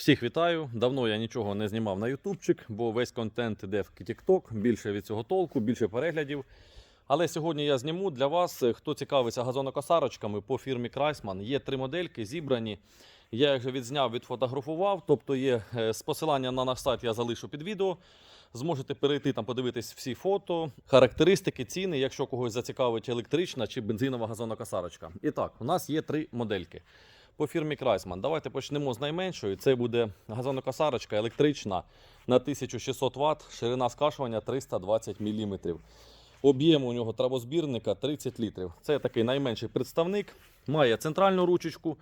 Всіх вітаю. Давно я нічого не знімав на ютубчик, бо весь контент іде в TikTok, більше від цього толку, більше переглядів. Але сьогодні я зніму для вас, е, хто цікавиться газонокосарочками по фірмі Крайсман. Є три модельки зібрані. Я їх вже відзняв, відфотографував. Тобто є е, з посилання на наш сайт я залишу під відео. Зможете перейти там, подивитись всі фото, характеристики, ціни, якщо когось зацікавить електрична чи бензинова газонокосарочка. І так, у нас є три модельки по фірмі Крайсман. Давайте почнемо з найменшої. Це буде газонокосарочка електрична на 1600 Вт, ширина скашування 320 мм. Об'єм у нього травозбірника 30 літрів. Це такий найменший представник. Має центральну ручечку.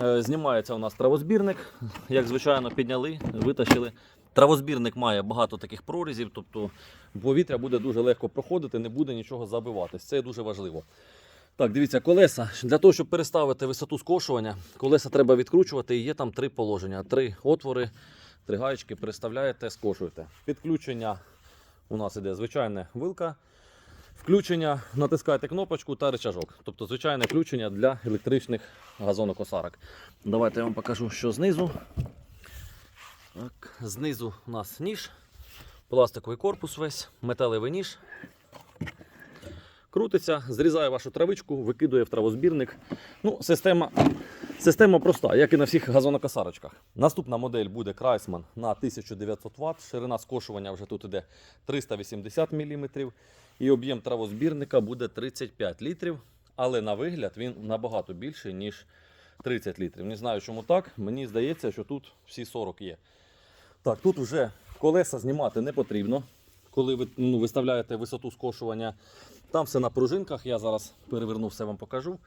Е, Знімається у нас травозбірник. Як звичайно, підняли, витащили. Травозбірник має багато таких прорізів, тобто повітря буде дуже легко проходити, не буде нічого забиватись. Це дуже важливо. Так, дивіться, колеса. Для того, щоб переставити висоту скошування, колеса треба відкручувати. І є там три положення: три отвори, три гаєчки, переставляєте, скошуєте. Підключення у нас іде звичайне вилка. Включення, натискаєте кнопочку та рычажок. Тобто звичайне включення для електричних газонокосарок. Давайте я вам покажу, що знизу. Так, знизу у нас ніж, пластиковий корпус весь, металевий ніж. Крутиться, зрізає вашу травичку, викидує в травозбірник. Ну, система, система проста, як і на всіх газонокосарочках. Наступна модель буде Крайсман на 1900 Вт. Ширина скошування вже тут іде 380 мм. І об'єм травозбірника буде 35 літрів. Але на вигляд він набагато більший, ніж 30 літрів. Не знаю, чому так. Мені здається, що тут всі 40 є. Так, тут вже колеса знімати не потрібно. Коли ви ну, виставляєте висоту скошування, там все на пружинках. Я зараз переверну, все вам покажу.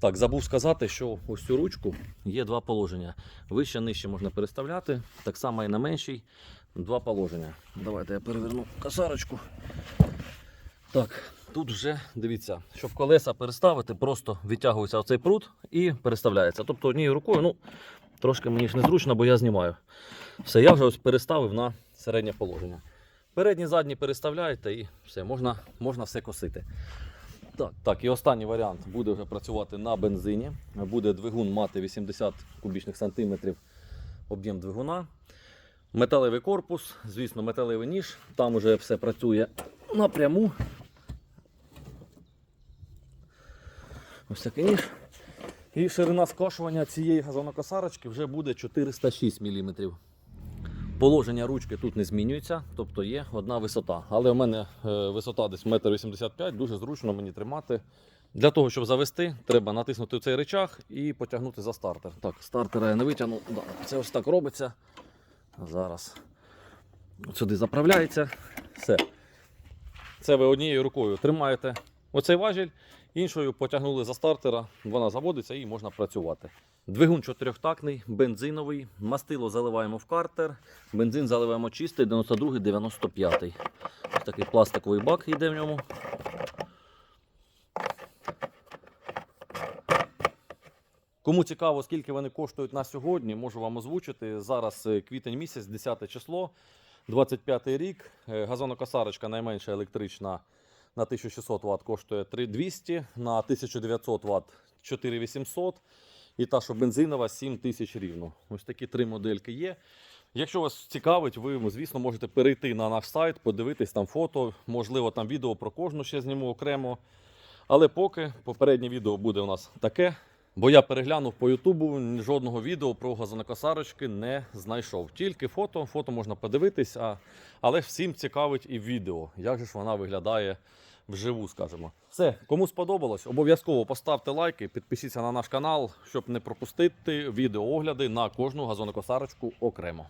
Так, забув сказати, що ось цю ручку є два положення. Вище, нижче можна переставляти, так само і на меншій. Два положення. Давайте я переверну косарочку. Так, тут вже дивіться, щоб колеса переставити, просто відтягується оцей прут і переставляється. Тобто однією рукою, ну, трошки мені ж незручно, бо я знімаю. Все, я вже ось переставив на середнє положення. Передні, задні переставляєте і все, можна, можна все косити. Так, так, і останній варіант буде вже працювати на бензині. Буде двигун мати 80 кубічних сантиметрів об'єм двигуна. Металевий корпус, звісно, металевий ніж. Там вже все працює напряму. Ось такий ніж. І ширина скошування цієї газонокосарочки вже буде 406 мм. Положення ручки тут не змінюється, тобто є одна висота. Але у мене е, висота десь 1,85 м, дуже зручно мені тримати. Для того, щоб завести, треба натиснути цей речах і потягнути за стартер. Так, стартера я не витягну. Це ось так робиться. Зараз сюди заправляється. Все. Це ви однією рукою тримаєте оцей важіль, іншою потягнули за стартера, вона заводиться і можна працювати. Двигун чотирьохтактний, бензиновий, мастило заливаємо в картер, бензин заливаємо чистий, 92-95. Ось такий пластиковий бак йде в ньому. Кому цікаво, скільки вони коштують на сьогодні, можу вам озвучити. Зараз е, квітень місяць, 10 число, 25 рік. Е, Газонокосарочка найменша електрична на 1600 Вт коштує 3200, на 1900 Вт 4800 і та, що бензинова 7000 рівно. Ось такі три модельки є. Якщо вас цікавить, ви, звісно, можете перейти на наш сайт, подивитись там фото, можливо, там відео про кожну ще зніму окремо. Але поки попереднє відео буде у нас таке. Бо я переглянув по Ютубу, жодного відео про газонокосарочки не знайшов. Тільки фото, фото можна подивитись, а, але всім цікавить і відео, як же ж вона виглядає вживу, скажімо. Все, кому сподобалось, обов'язково поставте лайки, підпишіться на наш канал, щоб не пропустити відеоогляди на кожну газонокосарочку окремо.